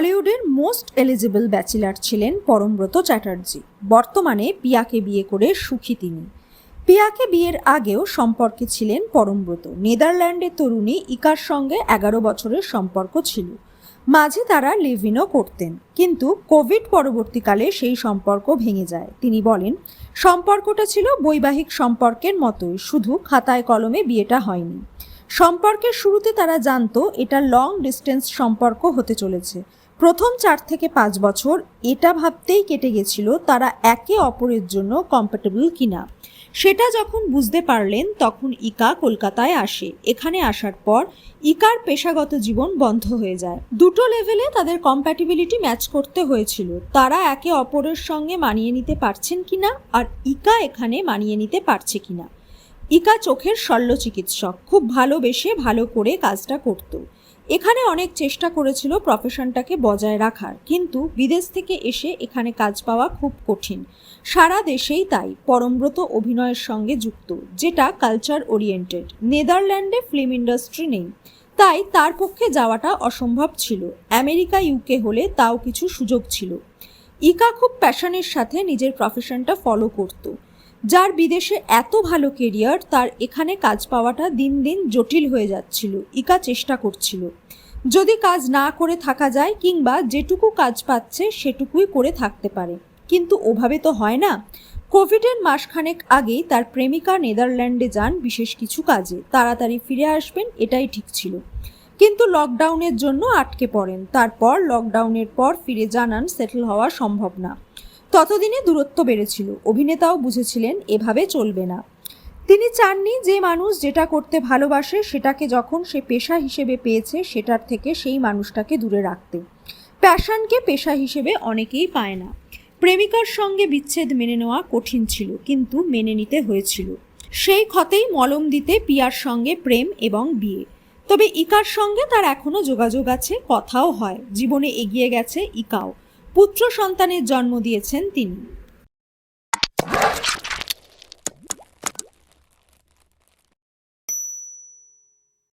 টলিউডের most eligible bachelor ছিলেন পরমব্রত চ্যাটার্জি। বর্তমানে পিয়াকে বিয়ে করে সুখী তিনি। পিয়াকে বিয়ের আগেও সম্পর্কে ছিলেন পরমব্রত। নেদারল্যান্ডের তরুণী ইকার সঙ্গে এগারো বছরের সম্পর্ক ছিল। মাঝে তারা লিভিনও করতেন। কিন্তু কোভিড পরবর্তীকালে সেই সম্পর্ক ভেঙে যায়। তিনি বলেন, সম্পর্কটা ছিল বৈবাহিক সম্পর্কের মতোই, শুধু খাতায় কলমে বিয়েটা হয়নি। সম্পর্কের শুরুতে তারা জানতো, এটা লং ডিস্টেন্স সম্পর্ক হতে চলেছে। প্রথম চার থেকে পাঁচ বছর এটা ভাবতেই কেটে গেছিল তারা একে অপরের জন্য কম্প্যাটেবল কিনা। সেটা যখন বুঝতে পারলেন, তখন ইকা কলকাতায় আসে। এখানে আসার পর ইকার পেশাগত জীবন বন্ধ হয়ে যায়। দুটো লেভেলে তাদের কম্প্যাটিবিলিটি ম্যাচ করতে হয়েছিল। তারা একে অপরের সঙ্গে মানিয়ে নিতে পারছেন কিনা আর ইকা এখানে মানিয়ে নিতে পারছে কিনা। ইকা চোখের শল্য চিকিৎসক। খুব ভালোবেসে ভালো করে কাজটা করত। এখানে অনেক চেষ্টা করেছিল প্রফেশনটাকে বজায় রাখার। কিন্তু বিদেশ থেকে এসে এখানে কাজ পাওয়া খুব কঠিন। সারা দেশেই তাই পরমব্রত অভিনয়ের সঙ্গে যুক্ত, যেটা কালচার ওরিয়েন্টেড নেদারল্যান্ডে ফিল্ম ইন্ডাস্ট্রি নেই। তাই তার পক্ষে যাওয়াটা অসম্ভব ছিল। আমেরিকা ইউকে হলে তাও কিছু সুযোগ ছিল। ইকা খুব প্যাশনের সাথে নিজের প্রফেশনটা ফলো করতো। যার বিদেশে এত ভালো কেরিয়ার, তার এখানে কাজ পাওয়াটা দিন দিন জটিল হয়ে যাচ্ছিল, ইকা চেষ্টা করছিল। যদি কাজ না করে থাকা যায় কিংবা যেটুকু কাজ পাচ্ছে সেটুকুই করে থাকতে পারে। কিন্তু ওভাবে তো হয় না। কোভিডের মাসখানেক আগেই তার প্রেমিকা নেদারল্যান্ডে যান বিশেষ কিছু কাজে। তাড়াতাড়ি ফিরে আসবেন, এটাই ঠিক ছিল। কিন্তু লকডাউনের জন্য আটকে পড়েন। তারপর লকডাউনের পর ফিরে জানান সেটেল হওয়া সম্ভব না। ততদিনে দূরত্ব বেড়েছিল। অভিনেতাও বুঝেছিলেন, এভাবে চলবে না। তিনি চাননি যে মানুষ যেটা করতে ভালোবাসে, সেটাকে যখন সে পেশা হিসেবে পেয়েছে, সেটার থেকে সেই মানুষটাকে দূরে রাখতে। প্যাশনকে পেশা হিসেবে অনেকেই পায় না। প্রেমিকার সঙ্গে বিচ্ছেদ মেনে নেওয়া কঠিন ছিল, কিন্তু মেনে নিতে হয়েছিল। সেই ক্ষতেই মলম দিতে পিয়ার সঙ্গে প্রেম এবং বিয়ে। তবে ইকার সঙ্গে তার এখনও যোগাযোগ আছে, কথাও হয়। জীবনে এগিয়ে গেছে ইকাও। পুত্র সন্তানের জন্ম দিয়েছেন তিনি।